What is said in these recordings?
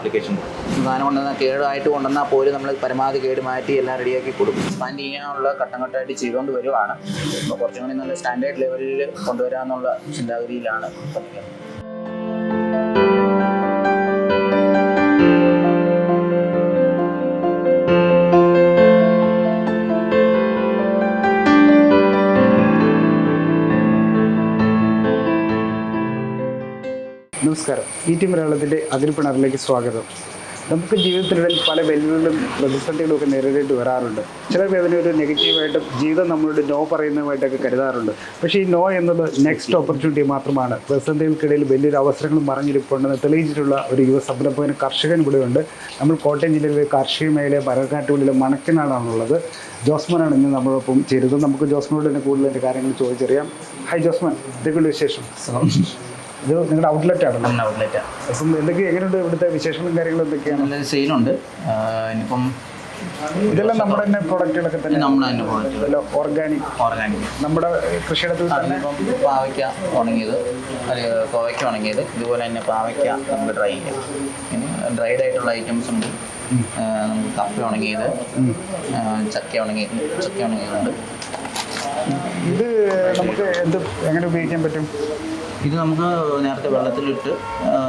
Application സാധനം കൊണ്ടുവന്ന കേടായിട്ട് കൊണ്ടുവന്നാൽ പോലും നമ്മൾ പരമാവധി കേട് മാറ്റി എല്ലാം റെഡിയാക്കി കൊടുക്കും. സ്പാൻ ചെയ്യാനുള്ള ഘട്ടം ഘട്ടമായിട്ട് ചെയ്തുകൊണ്ട് വരുവാണ്. കുറച്ചും കൂടി നല്ല സ്റ്റാൻഡേർഡ് ലെവലിൽ കൊണ്ടുവരാമെന്നുള്ള ചിന്താഗതിയിലാണ് ശ്രമിക്കുന്നത് നമസ്കാരം. ഈ ടി മലയാളത്തിന്റെ അതിർപ്പിണറിലേക്ക് സ്വാഗതം. നമുക്ക് ജീവിതത്തിനിടയിൽ പല വെല്ലുവിളികളും പ്രതിസന്ധികളും ഒക്കെ നേരിടേണ്ടി വരാറുണ്ട്. ചിലർക്ക് ഒരു നെഗറ്റീവായിട്ട് ജീവിതം നമ്മളോട് നോ പറയുന്നതുമായിട്ടൊക്കെ കരുതാറുണ്ട്. പക്ഷേ ഈ നോ എന്നത് നെക്സ്റ്റ് ഓപ്പർച്യൂണിറ്റി മാത്രമാണ്. പ്രതിസന്ധികൾക്കിടയിൽ വലിയൊരു അവസരങ്ങൾ മറിഞ്ഞിരിപ്പുണ്ടെന്ന് തെളിയിച്ചിട്ടുള്ള ഒരു യുവ സംരംഭകന് കർഷകൻ കൂടെയുണ്ട് നമ്മൾ കോട്ടയം ജില്ലയിലെ കാർഷിക മേഖല മരക്കാട്ടുകളിലെ മണക്കിനാടാണുള്ളത്. ജോസ്മനാണ് ഇന്ന് നമ്മളൊപ്പം ചേരുന്നത്. നമുക്ക് ജോസ്മനോട് തന്നെ കൂടുതൽ എന്റെ കാര്യങ്ങൾ ചോദിച്ചറിയാം. ഹായ് ജോസ്മൻ ഇതൊക്കെയുള്ള വിശേഷം? ഇത് നിങ്ങളുടെ ഔട്ട്ലെറ്റ് ആണ് നമ്മുടെ ഔട്ട്ലെറ്റ് അപ്പം എന്തൊക്കെ എങ്ങനെയുണ്ട് ഇവിടുത്തെ വിശേഷങ്ങളും കാര്യങ്ങളും എന്തൊക്കെയാണ്? നല്ല സെയിലുണ്ട്. ഇനിയിപ്പം ഇതെല്ലാം നമ്മുടെ തന്നെ പ്രോഡക്റ്റുകളൊക്കെ തന്നെ. നമ്മൾ തന്നെ പ്രോഡക്റ്റുകൾ ഓർഗാനിക് ഓർഗാനിക് നമ്മുടെ കൃഷിയിടത്തിൽ തന്നെ പാവയ്ക്ക ഉണങ്ങിയത്. അല്ലെങ്കിൽ കോവയ്ക്ക ഉണങ്ങിയത്. ഇതുപോലെ തന്നെ പാവയ്ക്ക നമുക്ക് ഡ്രൈ ചെയ്യാം. ഇനി ഡ്രൈഡ് ആയിട്ടുള്ള ഐറ്റംസ് ഉണ്ട്. നമുക്ക് കപ്പ ഉണങ്ങിയത്. ചക്ക ഉണങ്ങി ചക്ക ഉണങ്ങിയതുണ്ട്. ഇത് നമുക്ക് എന്ത് എങ്ങനെ ഉപയോഗിക്കാൻ പറ്റും? ഇത് നമുക്ക് നേരത്തെ വെള്ളത്തിലിട്ട്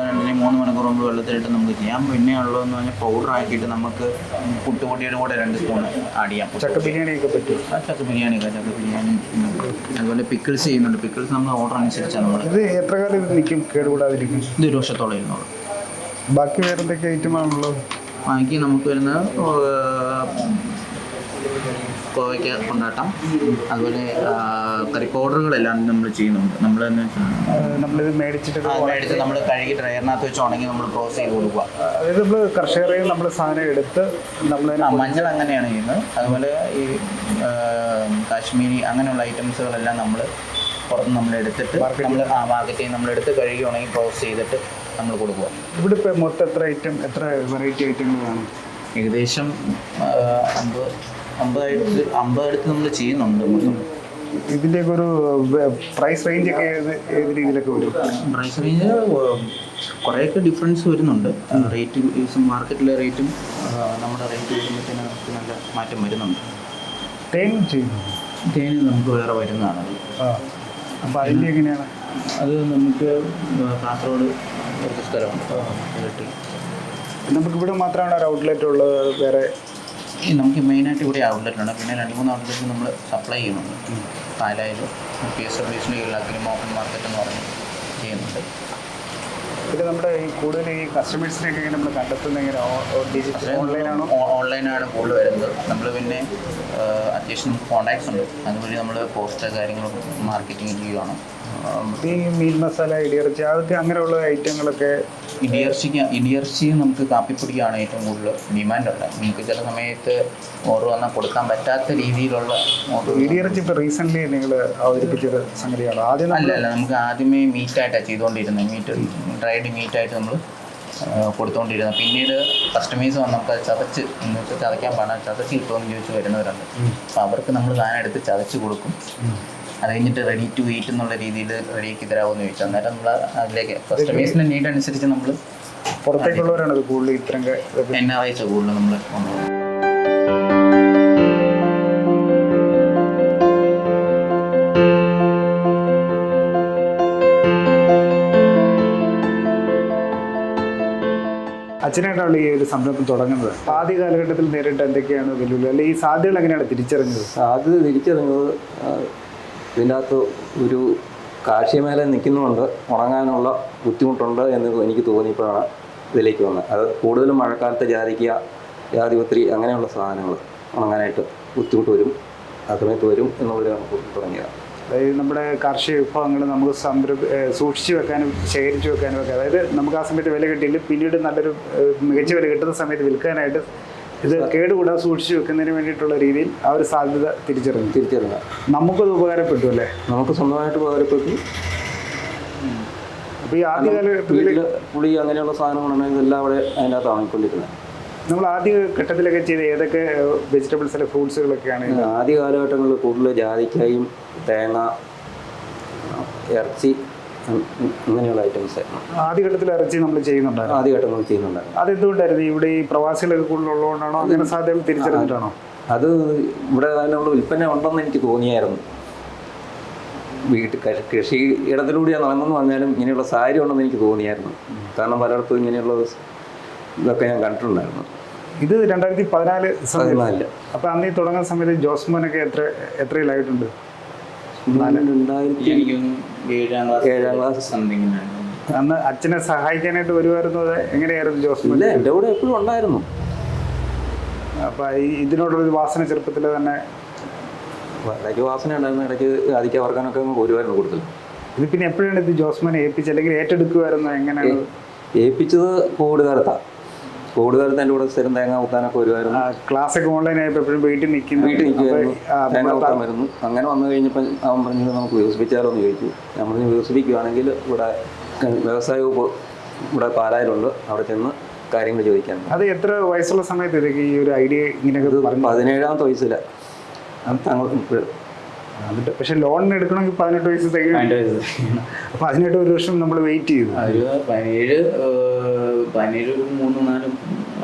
രണ്ടിനെ മൂന്ന് മണിക്കൂർ മുമ്പ് വെള്ളത്തിലിട്ട് നമുക്ക് ചെയ്യാം. പിന്നെ ഉള്ളതെന്ന് പറഞ്ഞാൽ പൗഡർ ആക്കിയിട്ട് നമുക്ക് പുട്ടുപൊടിയുടെ കൂടെ രണ്ട് സ്പൂൺ ആഡ് ചെയ്യാം ചക്ക ബിരിയാണി ഒക്കെ പറ്റും ആ, ചക്ക ബിരിയാണി ഒക്കെ ചക്ക ബിരിയാണി. അതുപോലെ പിക്കിൾസ് ചെയ്യുന്നുണ്ട്. പിക്കിൾസ് നമ്മൾ ഓർഡർ അനുസരിച്ചാണ് നമ്മൾ ഇത് എത്ര കാലം ഇത് നിൽക്കും? കേടുകൂടാതിരിക്കും? ഇത് ഒരു വർഷത്തോളം ഇരുന്നുള്ളൂ ബാക്കി വേറെ എന്തൊക്കെ ഐറ്റമാണുള്ളത് ബാക്കി നമുക്ക് വരുന്നത് കോവയ്ക്ക കൊണ്ടാട്ടം. അതുപോലെ കറി പൗഡറുകളെല്ലാം നമ്മൾ ചെയ്യുന്നുണ്ട്. നമ്മൾ തന്നെ നമ്മളിത് മേടിച്ചിട്ട് മേടിച്ച് നമ്മൾ കഴുകി ഡ്രയറിനകത്ത് വെച്ച് ഉണങ്ങി നമ്മൾ പ്രോസസ് ചെയ്ത് കൊടുക്കുക. അതായത് നമ്മൾ കർഷകരെയും നമ്മൾ സാധനം എടുത്ത് നമ്മൾ മഞ്ഞൾ അങ്ങനെയാണ് ചെയ്യുന്നത്. അതുപോലെ ഈ കാശ്മീരി അങ്ങനെയുള്ള ഐറ്റംസുകളെല്ലാം നമ്മൾ പുറത്ത് നമ്മൾ എടുത്തിട്ട് നമ്മൾ ആ മാർക്കറ്റിൽ നമ്മൾ എടുത്ത് കഴുകി ഉണങ്ങി പ്രോസസ് ചെയ്തിട്ട് നമ്മൾ കൊടുക്കുക. ഇവിടെ ഇപ്പോൾ മൊത്തം എത്ര ഐറ്റം എത്ര വെറൈറ്റി ഐറ്റങ്ങൾ കാണും ഏകദേശം അമ്പത് അമ്പതായിട്ട് അമ്പതടുത്ത് നമ്മൾ ചെയ്യുന്നുണ്ട് മൊത്തം. ഇതിന്റെയൊക്കെ ഒരു പ്രൈസ് റേഞ്ച് ഒക്കെ ഏത് ഏത് രീതിയിലൊക്കെ വരും? പ്രൈസ് റേഞ്ച് കുറേയൊക്കെ ഡിഫറൻസ് വരുന്നുണ്ട്. റേറ്റ് മാർക്കറ്റിലെ റേറ്റും നമ്മുടെ റേറ്റ് വരുമ്പോഴത്തേനും നമുക്ക് നല്ല മാറ്റം വരുന്നുണ്ട്. തേൻ തേൻ നമുക്ക് വേറെ വരുന്നതാണ്. അപ്പോൾ അതിന്റെ എങ്ങനെയാണ്? അത് നമുക്ക് കാസർഗോഡ് കുറച്ച് സ്ഥലമാണ് നമുക്ക് ഇവിടെ മാത്രമാണ് ഒരു ഔട്ട്ലെറ്റ് ഉള്ളത് വേറെ നമുക്ക് മെയിനായിട്ട് ഇവിടെ ഔട്ട്ലെറ്റ് ഉണ്ട് പിന്നെ രണ്ട് മൂന്ന് ഔട്ട്ലെറ്റ് നമ്മൾ സപ്ലൈ ചെയ്യുന്നുണ്ട്. പാലായാലും പി എസ് ഡബ്ല്യൂസിന്റെ എല്ലാത്തിനും ഓപ്പൺ മാർക്കറ്റ് എന്ന് പറഞ്ഞ് ചെയ്യുന്നുണ്ട്. പിന്നെ നമ്മുടെ ഈ കൂടുതൽ ഈ കസ്റ്റമേഴ്സിനെയൊക്കെ നമ്മൾ കണ്ടെത്തുന്ന എങ്ങനെ ഡിജിറ്റൽ ഓൺലൈനാണോ ഓൺലൈനാണ് കൂടുതൽ വരുന്നത്. നമ്മൾ പിന്നെ അത്യാവശ്യം നമുക്ക് കോൺടാക്ട്സ് ഉണ്ട്. അതുവഴി നമ്മൾ പോസ്റ്റർ കാര്യങ്ങളും മാർക്കറ്റിംഗ് ചെയ്യുകയാണ് ഈ മീൻ മസാല ഇടിയിറച്ചി അതൊക്കെ അങ്ങനെയുള്ള ഐറ്റങ്ങളൊക്കെ ഇടിയർച്ചിക്ക് ഇടിയർച്ചി നമുക്ക് കാപ്പിപ്പൊടിക്കാണ് ഏറ്റവും കൂടുതൽ ഡിമാൻഡുള്ളത്. നിങ്ങൾക്ക് ചില സമയത്ത് ഓർഡർ വന്നാൽ കൊടുക്കാൻ പറ്റാത്ത രീതിയിലുള്ള ഇടിയിറച്ചി ഇപ്പോൾ റീസെന്റ്ലി നിങ്ങൾ അവതരിപ്പിച്ചൊരു സംഗതിയാണ്. ആദ്യം അല്ല അല്ല നമുക്ക് ആദ്യമേ മീറ്റായിട്ടാണ് ചെയ്തുകൊണ്ടിരുന്നത് മീറ്റ് ഡ്രൈഡ് മീറ്റായിട്ട് നമ്മൾ കൊടുത്തുകൊണ്ടിരുന്നത് പിന്നീട് കസ്റ്റമേഴ്സ് വന്ന് നമുക്ക് അത് ചതച്ച് വെച്ചാൽ ചതയ്ക്കാൻ പാടാൻ ചതച്ച് കിട്ടുമെന്ന് ചോദിച്ച് വരുന്നവരുണ്ട്. അപ്പോൾ അവർക്ക് നമ്മൾ സാധനം എടുത്ത് ചതച്ച് കൊടുക്കും. അത് കഴിഞ്ഞിട്ട് റെഡി ടു വെയിറ്റ് എന്നുള്ള രീതിയിൽ റെഡിയാക്കി തരാമെന്ന് ചോദിച്ചു. അന്നേരം നമ്മൾ അതിലേക്ക് കസ്റ്റമേഴ്സിന്റെ നീഡ് അനുസരിച്ച് നമ്മൾ പുറത്തേക്കുള്ളവരാണ് കൂടുതൽ ഇത്തരം എന്നെ ഐസ് കൂടുതൽ നമ്മൾ കൊണ്ടുപോകും അച്ഛനായിട്ടാണ് ഈ ഒരു സംരംഭം തുടങ്ങുന്നത്. ആദ്യ കാലഘട്ടത്തിൽ നേരിട്ട് എന്തൊക്കെയാണ് വെല്ലുവിളി അല്ലെങ്കിൽ ഈ സാധ്യതകൾ എങ്ങനെയാണ് തിരിച്ചറിഞ്ഞത്? സാധ്യത തിരിച്ചറിഞ്ഞത് ഇതിന്റെ അകത്ത് ഒരു കാർഷിക മേഖല നിൽക്കുന്നുണ്ട്. ഉണങ്ങാനുള്ള ബുദ്ധിമുട്ടുണ്ട് എന്ന് എനിക്ക് തോന്നിയപ്പോഴാണ് ഇതിലേക്ക് വന്നത്. അത് കൂടുതലും മഴക്കാലത്ത് ജാതിക്ക ജാതി ഒത്തിരി അങ്ങനെയുള്ള സാധനങ്ങൾ ഉണങ്ങാനായിട്ട് ബുദ്ധിമുട്ട് വരും ആ സമയത്ത് വരും എന്നുള്ളതാണ് തുടങ്ങിയത്. അതായത് നമ്മുടെ കാർഷിക വിഭവങ്ങൾ നമുക്ക് സംരംഭ സൂക്ഷിച്ചു വെക്കാനും ശേഖരിച്ചു വെക്കാനും ഒക്കെ. അതായത് നമുക്ക് ആ സമയത്ത് വില കിട്ടിയില്ല. പിന്നീട് നല്ലൊരു മികച്ച വില കിട്ടുന്ന സമയത്ത് വിൽക്കാനായിട്ട് ഇത് കേടുകൂടാതെ സൂക്ഷിച്ചു വെക്കുന്നതിന് വേണ്ടിയിട്ടുള്ള രീതിയിൽ ആ ഒരു സാധ്യത തിരിച്ചറിഞ്ഞു. തിരിച്ചറിഞ്ഞു. നമുക്കത് ഉപകാരപ്പെട്ടു അല്ലേ? നമുക്ക് സ്വന്തമായിട്ട് ഉപകാരപ്പെട്ടു. അപ്പോൾ ഈ പുളി അങ്ങനെയുള്ള സാധനങ്ങളാണ് ഇതെല്ലാം അവിടെ അതിനകത്ത് വാങ്ങിക്കൊണ്ടിരുന്നത് നമ്മൾ ആദ്യ ഘട്ടത്തിലൊക്കെ ചെയ്ത ഏതൊക്കെ വെജിറ്റബിൾസ് അല്ലെ ഫ്രൂട്ട്സുകളൊക്കെയാണ് ആദ്യ കാലഘട്ടങ്ങളിൽ കൂടുതൽ ജാതിക്കായും തേങ്ങ ഇറച്ചി അങ്ങനെയുള്ള ഐറ്റംസ് ആയിരുന്നു ആദ്യഘട്ടത്തിൽ ഇറച്ചി നമ്മൾ ചെയ്യുന്നുണ്ടായിരുന്നു. ആദ്യഘട്ടങ്ങൾ ചെയ്യുന്നുണ്ടായിരുന്നു. അതെന്തുകൊണ്ടായിരുന്നു ഇവിടെ ഈ പ്രവാസികളൊക്കെ കൂടുതലുള്ളതുകൊണ്ടാണോ അങ്ങനെ സാധ്യതകൾ തിരിച്ചറിഞ്ഞിട്ടാണോ? അത് ഇവിടെ അതിനുള്ള വിൽപ്പന ഉണ്ടെന്ന് എനിക്ക് തോന്നിയായിരുന്നു. വീട്ടിൽ കൃഷി ഇടത്തിലൂടെയാണ് നടന്നെന്ന് പറഞ്ഞാലും ഇങ്ങനെയുള്ള സാരി ഉണ്ടെന്ന് എനിക്ക് തോന്നിയായിരുന്നു. കാരണം പലയിടത്തും ഇങ്ങനെയുള്ള ഇതൊക്കെ ഞാൻ കണ്ടിട്ടുണ്ടായിരുന്നു. ഇത് രണ്ടായിരത്തി പതിനാല് പതിനാലിൽ. അപ്പൊ അന്ന് ഈ തുടങ്ങുന്ന സമയത്ത് ജോസ്മോനൊക്കെ എത്ര എത്രയിലായിട്ടുണ്ട്? രണ്ടായിരത്തി ഏഴാം ക്ലാസ്. ഏഴാം ക്ലാസ് സംതിങ് അന്ന് അച്ഛനെ സഹായിക്കാനായിട്ട് വരുമായിരുന്നത് എങ്ങനെയായിരുന്നു ജോസ്മോൻ ഇല്ല എന്റെ കൂടെ എപ്പോഴും ഉണ്ടായിരുന്നു. അപ്പൊ ഈ ഇതിനോടൊരു വാസന ചെറുപ്പത്തിൽ തന്നെ ഇടയ്ക്ക് വാസന ഉണ്ടായിരുന്നു ഇടയ്ക്ക് ആദിക്ക വർക്കാനൊക്കെ അങ്ങ് പോരുമായിരുന്നു കൂടുതൽ ഇത് പിന്നെ എപ്പോഴാണ് ഇത് ജോസ്മനെ ഏൽപ്പിച്ചത്? അല്ലെങ്കിൽ ഏറ്റെടുക്കുമായിരുന്നു? എങ്ങനെയാണ്? ഏൽപ്പിച്ചത് കോവിഡ് കാലത്താണ് കോവിഡ് തന്റെ കൂടെ സ്ഥിരം തേങ്ങ കുത്താനൊക്കെ വരുമായിരുന്നു. ക്ലാസ് ഒക്കെ ഓൺലൈൻ ആയപ്പോൾ എപ്പോഴും വീട്ടിൽ നിൽക്കുന്നു. വീട്ടിൽ നിൽക്കുമായിരുന്നു തേങ്ങ കുത്താൻ വരുന്നു. അങ്ങനെ വന്നു കഴിഞ്ഞപ്പോൾ അവൻ പറഞ്ഞത് നമുക്ക് വികസിപ്പിച്ചാലോ എന്ന് ചോദിച്ചു. നമ്മൾ വികസിപ്പിക്കുകയാണെങ്കിൽ ഇവിടെ വ്യവസായ വകുപ്പ് ഇവിടെ പാലായിലുണ്ട്. അവിടെ ചെന്ന് കാര്യങ്ങൾ ചോദിക്കാൻ അത് എത്ര വയസ്സുള്ള സമയത്ത് ഇതൊക്കെ ഈ ഒരു ഐഡിയ ഇങ്ങനെയൊക്കെ പതിനേഴാമത്തെ വയസ്സില്ല എന്നിട്ട് പക്ഷെ ലോൺ എടുക്കണമെങ്കിൽ പതിനെട്ട് വയസ്സ് തികയും അപ്പൊ അതിനായിട്ട് ഒരു വർഷം നമ്മൾ വെയിറ്റ് ചെയ്തു. ഒരു പതിനേഴ് ഒരു മൂന്ന് നാലും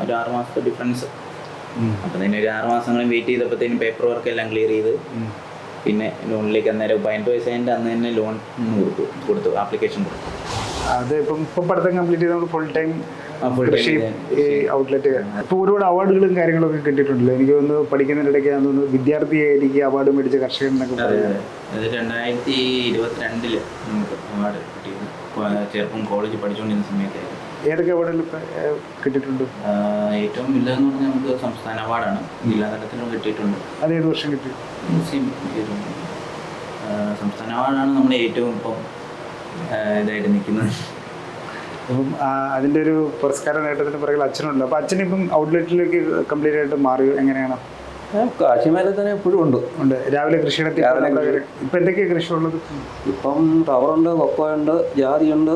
ഒരു ആറ് മാസത്തെ ഡിഫറൻസ് അപ്പൊ തന്നെ ഒരു ആറ് മാസങ്ങളും വെയിറ്റ് ചെയ്തപ്പോഴത്തേനും പേപ്പർ വർക്ക് എല്ലാം ക്ലിയർ ചെയ്ത് പിന്നെ ലോണിലേക്ക് അന്നേരം പതിനെട്ട് വയസ്സായതിന്റെ അന്ന് തന്നെ ലോൺ കൊടുത്തു കൊടുത്തു ആപ്ലിക്കേഷൻ കൊടുത്തു. അത് ഇപ്പം ഇപ്പം പഠിത്തം കംപ്ലീറ്റ് ചെയ്ത് നമ്മൾ ഫുൾ ടൈം കൃഷി ഈ ഔട്ട്ലെറ്റ് ഇപ്പോൾ ഒരുപാട് അവാർഡുകളും കാര്യങ്ങളൊക്കെ കിട്ടിയിട്ടുണ്ടല്ലോ. എനിക്ക് തോന്നുന്നു പഠിക്കുന്നതിനിടയ്ക്ക് ഞാൻ തോന്നുന്നു വിദ്യാർത്ഥിയായിരിക്കും അവാർഡ് മേടിച്ച കർഷകൻ എന്നൊക്കെ പറയുന്നത് അതെ. രണ്ടായിരത്തി ഇരുപത്തിരണ്ടിൽ നമുക്ക് അവാർഡ് കിട്ടിയത്. ചെറുപ്പം കോളേജ് പഠിച്ചുകൊണ്ടിരുന്ന സമയത്തായിരുന്നു ഏതൊക്കെ അവാർഡുകൾ കിട്ടിയിട്ടുണ്ട്? ഏറ്റവും വലുതെന്ന് പറഞ്ഞാൽ നമുക്ക് സംസ്ഥാന അവാർഡാണ്. ജില്ലാ തലത്തിലും കിട്ടിയിട്ടുണ്ട്. അത് ഏത് വർഷം കിട്ടി? ഇത് സംസ്ഥാന അവാർഡാണ് നമ്മൾ ഏറ്റവും ഇപ്പം ഇതായിട്ട് നിൽക്കുന്നത്. അപ്പം അതിന്റെ അതിന്റെ ഒരു പുരസ്കാര നേട്ടത്തിന് പിറകിൽ അച്ഛനുണ്ട്. അപ്പൊ അച്ഛൻ ഇപ്പം ഔട്ട്ലെറ്റിലേക്ക് കംപ്ലീറ്റ് ആയിട്ട് മാറി. എങ്ങനെയാണ്? കാശിമേലെ തന്നെ എപ്പോഴും ഉണ്ട്. ഉണ്ട്. രാവിലെ കൃഷിയിടത്തിൽ ഇപ്പൊ എന്തൊക്കെയാണ് കൃഷി. ഉള്ളത് ഇപ്പം റബ്ബറുണ്ട് കൊക്കോയുണ്ട് ജാതിയുണ്ട്.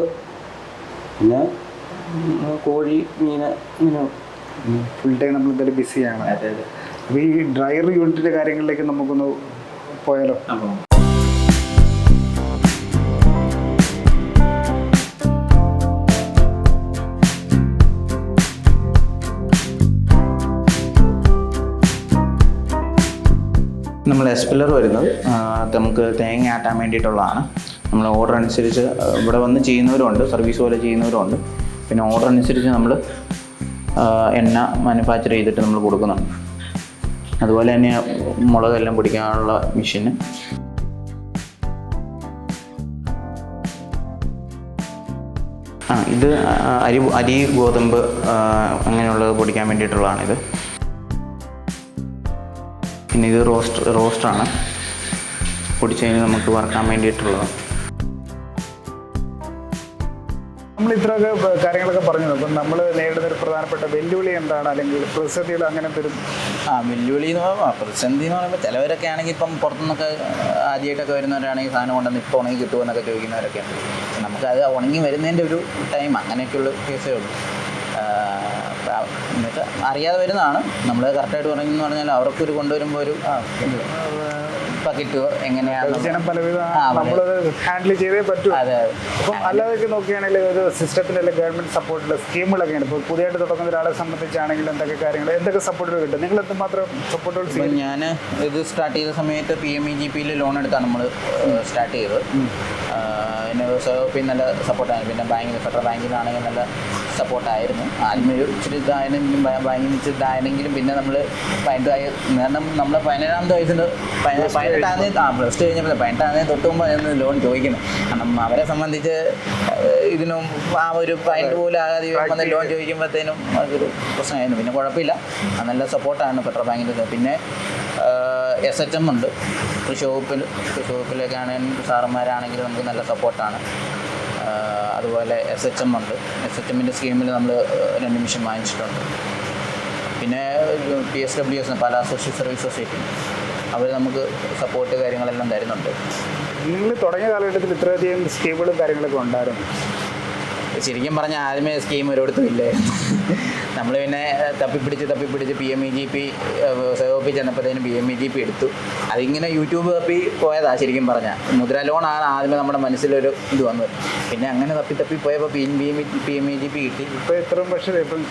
പിന്നെ കോഴി മീന് ഫുൾ ടൈം നമ്മൾ എന്തായാലും ബിസിയാണ് അപ്പൊ ഈ ഡ്രയർ യൂണിറ്റിന്റെ കാര്യങ്ങളിലേക്ക് നമുക്കൊന്ന് പോയാലോ? നമ്മൾ എസ്പില്ലർ വരുന്നത് നമുക്ക് തേങ്ങ ആട്ടാൻ വേണ്ടിയിട്ടുള്ളതാണ്. നമ്മൾ ഓർഡർ അനുസരിച്ച് ഇവിടെ വന്ന് ചെയ്യുന്നവരുണ്ട്. സർവീസ് പോലെ ചെയ്യുന്നവരുണ്ട്. പിന്നെ ഓർഡർ അനുസരിച്ച് നമ്മൾ എണ്ണ മാനുഫാക്ചർ ചെയ്തിട്ട് നമ്മൾ കൊടുക്കുന്നുണ്ട്. അതുപോലെ തന്നെ മുളകെല്ലാം പിടിക്കാനുള്ള മെഷീന് ആ ഇത് അരി അരി ഗോതമ്പ് അങ്ങനെയുള്ളത് പൊടിക്കാൻ വേണ്ടിയിട്ടുള്ളതാണിത് പിന്നെ ഇത് റോസ്റ്റ് റോസ്റ്റാണ് പൊടിച്ചതിന് നമുക്ക് വറക്കാൻ വേണ്ടിയിട്ടുള്ളത് നമ്മൾ ഇത്രയൊക്കെ കാര്യങ്ങളൊക്കെ പറഞ്ഞു. അപ്പം നമ്മൾ നേരിടുന്ന ഒരു പ്രധാനപ്പെട്ട വെല്ലുവിളി എന്താണ്? അല്ലെങ്കിൽ പ്രതിസന്ധികൾ അങ്ങനെ എന്തെങ്കിലും ആ വെല്ലുവിളി എന്ന് പറയുമ്പോൾ പ്രതിസന്ധി എന്ന് പറയുമ്പോൾ ചിലവരൊക്കെ ആണെങ്കിൽ ഇപ്പം പുറത്തുനിന്നൊക്കെ ആദ്യമായിട്ടൊക്കെ വരുന്നവരാണെങ്കിൽ സാധനം കൊണ്ടുവന്ന് ഇപ്പോൾ ഉണങ്ങി കിട്ടുമെന്നൊക്കെ ചോദിക്കുന്നവരൊക്കെ ഉണ്ട്. നമുക്കത് ഉണങ്ങി വരുന്നതിന്റെ ഒരു ടൈം അങ്ങനെയൊക്കെയുള്ള കേസേ ഉള്ളൂ. എന്നിട്ട് അറിയാതെ വരുന്നതാണ്. നമ്മൾ കറക്റ്റായിട്ട് ഉണങ്ങി എന്ന് പറഞ്ഞാൽ അവർക്കൊരു കൊണ്ടുവരുമ്പോൾ ഒരു പക്കിറ്റ് എങ്ങനെയാണ് പലവിധ നമ്മളത് ഹാൻഡിൽ ചെയ്തേ പറ്റൂ. അപ്പം അല്ലാതൊക്കെ നോക്കുകയാണെങ്കിൽ ഒരു അല്ലെങ്കിൽ ഗവൺമെന്റ് സപ്പോർട്ടുള്ള സ്കീമുകളൊക്കെയാണ് ഇപ്പോൾ പുതിയതായിട്ട് തുടങ്ങുന്ന ഒരാളെ സംബന്ധിച്ചാണെങ്കിൽ എന്തൊക്കെ കാര്യങ്ങൾ എന്തൊക്കെ സപ്പോർട്ടുകൾ കിട്ടും? നിങ്ങൾ എന്തുമാത്രം സപ്പോർട്ടുകൾ ഞാൻ ഇത് സ്റ്റാർട്ട് ചെയ്ത സമയത്ത് പി എം ഇ ജി പിയിൽ ലോൺ എടുത്താണ് നമ്മൾ സ്റ്റാർട്ട് ചെയ്തത്. പിന്നെ വ്യവസായ വകുപ്പിൽ നല്ല സപ്പോർട്ടായിരുന്നു പിന്നെ ബാങ്കിൽ ഫെഡറൽ ബാങ്കിൽ നിന്നാണെങ്കിൽ നല്ല സപ്പോർട്ടായിരുന്നു ആദ്യം ഒരു ഇച്ചിരി ഇതായെങ്കിലും ബാങ്കിൽ ഇച്ചിരി ഇതായെങ്കിലും പിന്നെ നമ്മൾ പതിനെട്ടായി കാരണം നമ്മൾ പതിനേഴാമത്തെ വയസ്സിന് പതിനെട്ടാം തീയതി ആ പ്ലസ് ടു കഴിഞ്ഞപ്പോൾ പതിനെട്ടാം തീയതി തൊട്ട് മുമ്പ് അതിന് ലോൺ ചോദിക്കുന്നത്. കാരണം അവരെ സംബന്ധിച്ച് ഇതിനും ആ ഒരു പതിനെട്ട് പോലും ആകാതെ വന്ന് ലോൺ ചോദിക്കുമ്പോഴത്തേനും അതൊരു പ്രശ്നമായിരുന്നു. പിന്നെ കുഴപ്പമില്ല. നല്ല സപ്പോർട്ടാണ് ഫെഡറൽ ബാങ്കിന്റെ പിന്നെ എസ് എച്ച് എം ഉണ്ട്. വകുപ്പിലൊക്കെ ആണെങ്കിൽ സാറന്മാരാണെങ്കിലും നമുക്ക് നല്ല സപ്പോർട്ടാണ് അതുപോലെ എസ് എച്ച് എം ഉണ്ട്. എസ് എച്ച് എമ്മിന്റെ സ്കീമിൽ നമ്മൾ രണ്ട് മിഷൻ വാങ്ങിച്ചിട്ടുണ്ട്. പിന്നെ പി എസ് ഡബ്ല്യു എസ് പല സോഷ്യൽ സർവീസ് സൊസൈറ്റി അവർ നമുക്ക് സപ്പോർട്ട് കാര്യങ്ങളെല്ലാം തരുന്നുണ്ട്. നിങ്ങൾ തുടങ്ങിയ കാലഘട്ടത്തിൽ ഇത്രയധികം സ്കീമുകളും കാര്യങ്ങളൊക്കെ ഉണ്ടായിരുന്നു. ശരിക്കും പറഞ്ഞാൽ ആദ്യമേ സ്കീം ഒരിടത്തും ഇല്ലേ നമ്മൾ പിന്നെ തപ്പിപ്പിടിച്ച് തപ്പിപ്പിടിച്ച് P M E G P സേവപ്പി ചെന്നപ്പോഴത്തേനും P M E G P എടുത്തു. അതിങ്ങനെ യൂട്യൂബ് തപ്പി പോയതാ ശരിക്കും പറഞ്ഞാൽ മുദ്ര ലോണാണ് ആദ്യമേ നമ്മുടെ മനസ്സിലൊരു ഇത് വന്നത്. പിന്നെ അങ്ങനെ തപ്പി തപ്പി പോയപ്പോൾ P M P M E G P കിട്ടി. ഇപ്പോൾ ഇത്രയും പക്ഷേ ഇപ്പം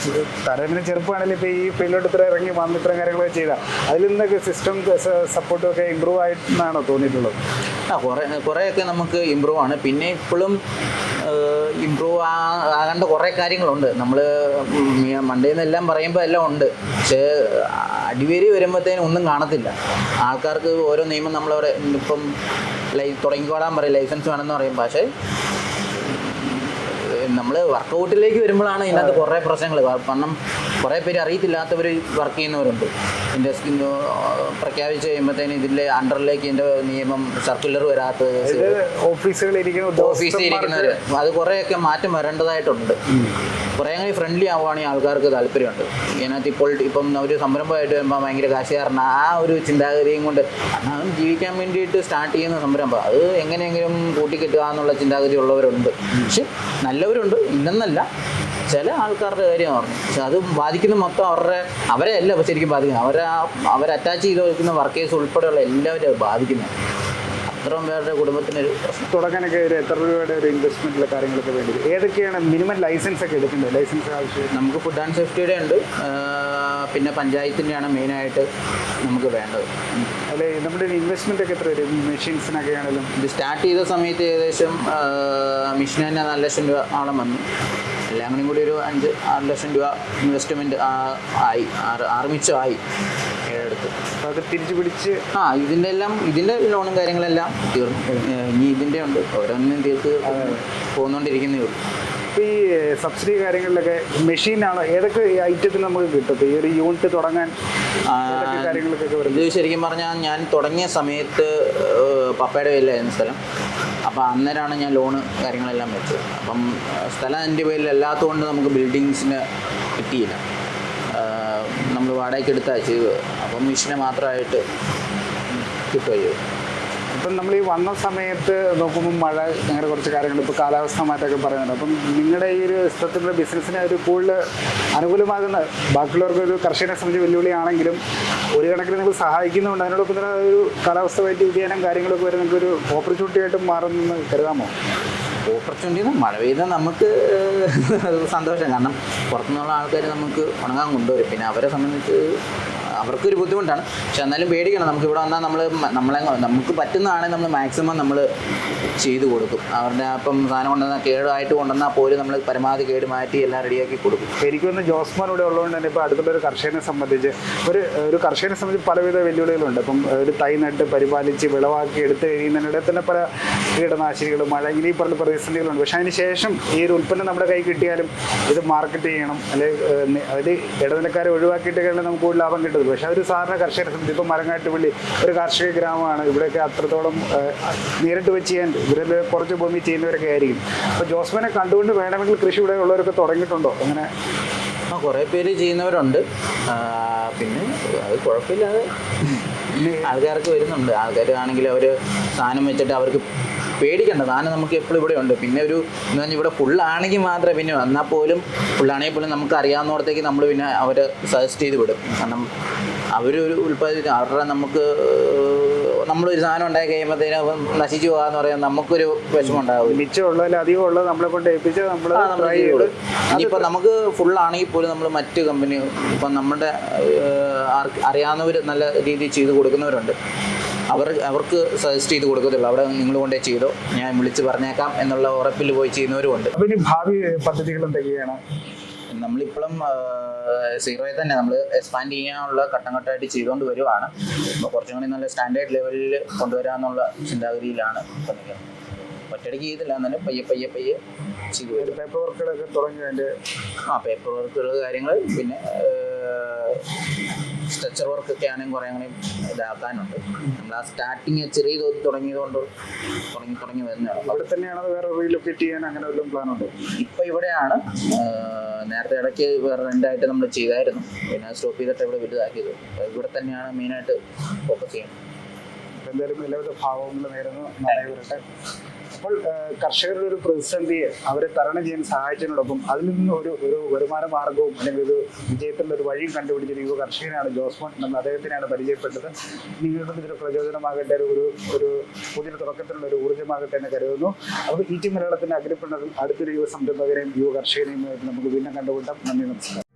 തരവിന് ചെറുപ്പമാണെങ്കിൽ ഇപ്പോൾ ഈ ഫീൽഡിലോട്ട് ഇത്ര ഇറങ്ങി വന്ന് ഇത്രയും കാര്യങ്ങളൊക്കെ ചെയ്താൽ അതിൽ നിന്നൊക്കെ സിസ്റ്റം സപ്പോർട്ടൊക്കെ ഇമ്പ്രൂവ് ആയിട്ടാണോ തോന്നിയിട്ടുള്ളത്? ആ കുറേ കുറേയൊക്കെ നമുക്ക് ഇമ്പ്രൂവ് ആണ്. പിന്നെ ഇപ്പോഴും ഇമ്പ്രൂവ് ആകേണ്ട കുറേ കാര്യങ്ങളുണ്ട്. നമ്മൾ മണ്ടയിൽ നിന്നെല്ലാം പറയുമ്പോൾ എല്ലാം ഉണ്ട്. പക്ഷേ അടിവേരി വരുമ്പോഴത്തേനും ഒന്നും കാണത്തില്ല. ആൾക്കാർക്ക് ഓരോ നിയമം നമ്മളവിടെ ഇപ്പം ലൈ തുടങ്ങിക്കോളാൻ പറയും. ലൈസൻസ് വേണമെന്ന് പറയും. പക്ഷേ നമ്മൾ വർക്കൗട്ടിലേക്ക് വരുമ്പോഴാണ് ഇതിനകത്ത് കുറേ പ്രശ്നങ്ങൾ കാരണം കുറേ പേര് അറിയത്തില്ലാത്തവർ വർക്ക് ചെയ്യുന്നവരുണ്ട്. ഇൻഡസ്ട്രി പ്രഖ്യാപിച്ച് കഴിയുമ്പോഴത്തേന് ഇതിന്റെ അണ്ടറിലേക്ക് ഇതിന്റെ നിയമം സർക്കുലർ വരാത്തത് ഓഫീസുകളിൽ ഇരിക്കുന്ന ഓഫീസിൽ ഇരിക്കുന്നവർ അത് കുറേയൊക്കെ മാറ്റം വരേണ്ടതായിട്ടുണ്ട്. കുറേ അങ്ങനെ ഫ്രണ്ട്ലി ആവുകയാണെങ്കിൽ ആൾക്കാർക്ക് താല്പര്യമുണ്ട്. ഇതിനകത്ത് ഇപ്പോൾ ഇപ്പം ഒരു സംരംഭമായിട്ട് വരുമ്പോൾ ഭയങ്കര കാശുകാരന. ആ ഒരു ചിന്താഗതിയും കൊണ്ട് അതും ജീവിക്കാൻ വേണ്ടിയിട്ട് സ്റ്റാർട്ട് ചെയ്യുന്ന സംരംഭം. അത് എങ്ങനെയെങ്കിലും കൂട്ടിക്കെട്ടുക എന്നുള്ള ചിന്താഗതി ഉള്ളവരുണ്ട്. പക്ഷെ നല്ലവരുണ്ട് ഇല്ലെന്നല്ല. ചില ആൾക്കാരുടെ കാര്യം പറഞ്ഞു പക്ഷെ അത് ബാധിക്കുന്ന മൊത്തം അവരുടെ അവരെ അല്ല ശരിക്കും ബാധിക്കുന്നത്. അവരെ അവർ അറ്റാച്ച് ചെയ്ത് വെക്കുന്ന വർക്കേഴ്സ് ഉൾപ്പെടെയുള്ള എല്ലാവരും അത് ബാധിക്കുന്നത്. അത്രയും പേരുടെ കുടുംബത്തിനൊരു ഒരു തുടങ്ങാനൊക്കെ ഒരു എത്ര രൂപയുടെ ഒരു ഇൻവെസ്റ്റ്മെന്റിലെ കാര്യങ്ങളൊക്കെ വേണ്ടി വരും? ഏതൊക്കെയാണ് മിനിമം ലൈസൻസ് ഒക്കെ എടുക്കേണ്ടത്? ലൈസൻസ് ആവശ്യം? നമുക്ക് ഫുഡ് ആൻഡ് സേഫ്റ്റിയുടെ ഉണ്ട്. പിന്നെ പഞ്ചായത്തിന്റെയാണ് മെയിനായിട്ട് നമുക്ക് വേണ്ടത്. അല്ലെ നമ്മുടെ ഇൻവെസ്റ്റ്മെന്റ് ഒക്കെ എത്ര വരും? മെഷീൻസിനൊക്കെ ആണെങ്കിലും ഇത് സ്റ്റാർട്ട് ചെയ്ത സമയത്ത് ഏകദേശം മെഷീൻ തന്നെ നാല് ലക്ഷം രൂപ ആളം വന്നു. എല്ലാം കൂടി ഒരു അഞ്ച് ആറ് ലക്ഷം രൂപ ഇൻവെസ്റ്റ്മെന്റ് ആയി. ആറ് ആറ് മിച്ചം ആയി അതൊക്കെ തിരിച്ചു പിടിച്ച് ആ ഇതിന്റെ എല്ലാം ഇതിന്റെ ലോണും കാര്യങ്ങളെല്ലാം തീർന്നു. ഇനി ഇതിന്റെ ഉണ്ട്. ഓരോന്നിനും തീർത്ത് പോന്നുകൊണ്ടിരിക്കുന്നേ ഉള്ളൂ. ഈ സബ്സിഡി കാര്യങ്ങളിലൊക്കെ മെഷീനാണ്. ഏതൊക്കെ ഐറ്റത്തിൽ നമുക്ക് കിട്ടും? ഈ ഒരു യൂണിറ്റ് തുടങ്ങാൻ ഇത് ശരിക്കും പറഞ്ഞാൽ ഞാൻ തുടങ്ങിയ സമയത്ത് പപ്പയുടെ പേരിലായിരുന്നു സ്ഥലം. അപ്പോൾ അന്നേരമാണ് ഞാൻ ലോണ് കാര്യങ്ങളെല്ലാം വെച്ചത്. അപ്പം സ്ഥലം എന്റെ പേരിൽ അല്ലാത്തതുകൊണ്ട് നമുക്ക് ബിൽഡിങ്സിന് കിട്ടിയില്ല. നമ്മൾ വാടകയ്ക്ക് എടുത്താണ് ചെയ്തത്. അപ്പം മിഷനെ മാത്രമായിട്ട് കിട്ടുകയോ ഇപ്പം നമ്മൾ ഈ വന്ന സമയത്ത് നോക്കുമ്പോൾ മഴ അങ്ങനെ കുറച്ച് കാര്യങ്ങൾ ഇപ്പോൾ കാലാവസ്ഥ മാറ്റമൊക്കെ പറയുന്നുണ്ട്. അപ്പം നിങ്ങളുടെ ഈ ഒരു ഇഷ്ടത്തിലുള്ള ബിസിനസ്സിന് ഒരു കൂടുതൽ അനുകൂലമാകുന്ന ബാക്കിയുള്ളവർക്ക് ഒരു കർഷകനെ സംബന്ധിച്ച് വെല്ലുവിളിയാണെങ്കിലും ഒരു കണക്കിന് നിങ്ങൾ സഹായിക്കുന്നുണ്ട്. അതിനോടൊപ്പം തന്നെ ഒരു കാലാവസ്ഥ വ്യതിയാനം കാര്യങ്ങളൊക്കെ വരെ നിങ്ങൾക്ക് ഒരു ഓപ്പർച്യൂണിറ്റി ആയിട്ട് മാറുന്നെന്ന് കരുതാമോ? ഓപ്പർച്യൂണിറ്റി മഴ പെയ്താൽ നമുക്ക് സന്തോഷം. കാരണം പുറത്തുനിന്നുള്ള ആൾക്കാർ നമുക്ക് ഉണങ്ങാൻ കൊണ്ടുവരും. പിന്നെ അവരെ സംബന്ധിച്ച് അവർക്കൊരു ബുദ്ധിമുട്ടാണ്. പക്ഷെ എന്നാലും പേടിക്കണം. നമുക്ക് ഇവിടെ വന്നാൽ നമ്മൾ നമ്മളെ നമുക്ക് പറ്റുന്നതാണെങ്കിൽ നമ്മൾ മാക്സിമം നമ്മൾ ചെയ്തു കൊടുക്കും. അവരുടെ അപ്പം സാധനം കൊണ്ടുവന്നാൽ കേടായിട്ട് കൊണ്ടുവന്നാൽ പോലും നമ്മൾ പരമാവധി കേട് മാറ്റി എല്ലാം റെഡിയാക്കി കൊടുക്കും. എനിക്ക് വന്ന് ജോസ്മാൻ ഇവിടെ ഉള്ളതുകൊണ്ട് തന്നെ ഇപ്പോൾ അടുത്തുള്ള ഒരു കർഷകനെ സംബന്ധിച്ച് ഒരു ഒരു കർഷകനെ സംബന്ധിച്ച് പലവിധ വെല്ലുവിളികളുണ്ട്. അപ്പം ഒരു തൈ നട്ട് പരിപാലിച്ച് വിളവാക്കി എടുത്തു കഴിയുന്നതിനിടെ തന്നെ പല കീടനാശിനികളും മഴ ഇങ്ങനെ ഈ പറഞ്ഞ പ്രതിസന്ധികളുണ്ട്. പക്ഷേ അതിന് ശേഷം ഈ ഒരു ഉൽപ്പന്നം നമ്മുടെ കൈ കിട്ടിയാലും ഇത് മാർക്കറ്റ് ചെയ്യണം. അല്ലെങ്കിൽ അതായത് ഇടനിലക്കാരെ ഒഴിവാക്കിയിട്ട് കഴിഞ്ഞാൽ നമുക്ക് കൂടുതൽ ലാഭം കിട്ടുള്ളൂ പക്ഷേ ഒരു സാധാരണ കർഷകരെ സംബന്ധിച്ച് ഇപ്പോൾ മരങ്ങാട്ടുപള്ളി ഒരു കാർഷിക ഗ്രാമമാണ്. ഇവിടെയൊക്കെ അത്രത്തോളം നേരിട്ട് വെച്ച് ചെയ്യാൻ ഇവരിൽ കുറച്ച് ഭൂമി ചെയ്യുന്നവരൊക്കെ ആയിരിക്കും. അപ്പോൾ ജോസ്മനെ കണ്ടുകൊണ്ട് വേണമെങ്കിൽ കൃഷി ഇവിടെ ഉള്ളവരൊക്കെ തുടങ്ങിയിട്ടുണ്ടോ? അങ്ങനെ ആ കുറേ പേര് ചെയ്യുന്നവരുണ്ട്. പിന്നെ അത് കുഴപ്പമില്ലാതെ ആൾക്കാർക്ക് വരുന്നുണ്ട്. ആൾക്കാർ ആണെങ്കിൽ അവർ സാധനം വെച്ചിട്ട് അവർക്ക് പേടിക്കണ്ട. സാധനം നമുക്ക് എപ്പോഴും ഇവിടെ ഉണ്ട്. പിന്നെ ഒരു എന്ന് പറഞ്ഞാൽ ഇവിടെ ഫുള്ളാണെങ്കിൽ മാത്രമേ പിന്നെ വന്നാൽ പോലും ഫുള്ളാണെങ്കിൽ പോലും നമുക്ക് അറിയാവുന്നിടത്തേക്ക് നമ്മൾ പിന്നെ അവർ സജസ്റ്റ് ചെയ്ത് വിടും. കാരണം അവരൊരു ഉൽപ്പാദിപ്പിച്ച അവരുടെ നമുക്ക് നമ്മളൊരു സാധനം ഉണ്ടാക്കി കഴിയുമ്പോഴത്തേനും നശിച്ചു പോകാന്ന് പറയാൻ നമുക്കൊരു വിഷമം ഉണ്ടാകും മിച്ചമുള്ളതിൽ അധികം ഉള്ളത് നമ്മളെ കൊണ്ട് ഏൽപ്പിച്ച് നമ്മൾ കൊടുക്കും. നമുക്ക് ഫുൾ ആണെങ്കിൽ പോലും നമ്മൾ മറ്റ് കമ്പനി ഇപ്പം നമ്മുടെ അറിയാവുന്നവർ നല്ല രീതിയിൽ ചെയ്ത് കൊടുക്കുന്നവരുണ്ട്. അവർ അവർക്ക് സജസ്റ്റ് ചെയ്ത് കൊടുക്കത്തുള്ളൂ. അവിടെ നിങ്ങൾ കൊണ്ടേ ചെയ്തോ. ഞാൻ വിളിച്ച് പറഞ്ഞേക്കാം എന്നുള്ള ഉറപ്പിൽ പോയി ചെയ്യുന്നവരും ഉണ്ട് ഇനി ഭാവി പദ്ധതികൾ എന്തൊക്കെയാണ്? നമ്മളിപ്പോഴും സീറോയിൽ തന്നെ നമ്മൾ എക്സ്പാൻഡ് ചെയ്യാനുള്ള ഘട്ടം ഘട്ടമായിട്ട് ചെയ്തുകൊണ്ട് വരുവാണ്. അപ്പോൾ കുറച്ചും കൂടി നല്ല സ്റ്റാൻഡേർഡ് ലെവലിൽ കൊണ്ടുവരാമെന്നുള്ള ചിന്താഗതിയിലാണ് ഇപ്പം നിൽക്കുന്നത് ഒറ്റയടിക്ക് ചെയ്തില്ല എന്നാലും പയ്യെ പയ്യെ പയ്യെ ചെയ്തു പേപ്പർ വർക്കുകളൊക്കെ തുടങ്ങി അതിന്റെ ആ പേപ്പർ വർക്കുകൾ കാര്യങ്ങൾ പിന്നെ സ്ട്രക്ചർ വർക്കൊക്കെ ആണെങ്കിൽ കുറേ അങ്ങനെ ഇതാക്കാനുണ്ട്. നമ്മൾ ആ സ്റ്റാർട്ടിങ് ചെറിയ തോതിൽ തുടങ്ങിയതുകൊണ്ട് തുടങ്ങി തുടങ്ങി വരുന്നതാണ്. അവിടെ തന്നെയാണ് വേറെ റീലൊക്കേറ്റ് ചെയ്യാൻ അങ്ങനെ വല്ലതും പ്ലാൻ ഉണ്ട്? ഇപ്പം ഇവിടെയാണ് നേരത്തെ ഇടയ്ക്ക് വേറെ രണ്ടായിട്ട് നമ്മൾ ചെയ്തായിരുന്നു. പിന്നെ സ്റ്റോപ്പ് ചെയ്തിട്ട് ഇവിടെ വലുതാക്കിയത്. ഇവിടെ തന്നെയാണ് മെയിനായിട്ട് ഫോക്കസ് ചെയ്യുന്നത്. എന്തായാലും എല്ലാവിധ ഭാവങ്ങളും നേരുന്നു. നന്നായി വരട്ടെ അപ്പോൾ കർഷകരുടെ ഒരു പ്രതിസന്ധിയെ അവരെ തരണം ചെയ്യാൻ സഹായിച്ചതിനോടൊപ്പം അതിൽ നിന്ന് ഒരു ഒരു വരുമാന മാർഗവും അല്ലെങ്കിൽ ഒരു വിജയത്തിന്റെ ഒരു വഴിയും കണ്ടുപിടിച്ച യുവ കർഷകനാണ് ജോസ്മോൻ നമ്മൾ അദ്ദേഹത്തിനാണ് പരിചയപ്പെട്ടത്. നിങ്ങൾക്കും ഇതൊരു പ്രചോദനമാകട്ടെ ഒരു ഒരു പുതിയ തുടക്കത്തിലുള്ള ഒരു ഊർജമാകട്ടെ എന്ന് കരുതുന്നു. അപ്പോൾ ഈ ടി മലയാളത്തിന്റെ അഗ്രപ്പിണറിൽ അടുത്തൊരു യുവ സംരംഭകരെയും യുവ കർഷകരെയും ആയിട്ട് നമുക്ക് വീണ്ടും കണ്ടുകൊണ്ടാം നന്ദി നമസ്കാരം.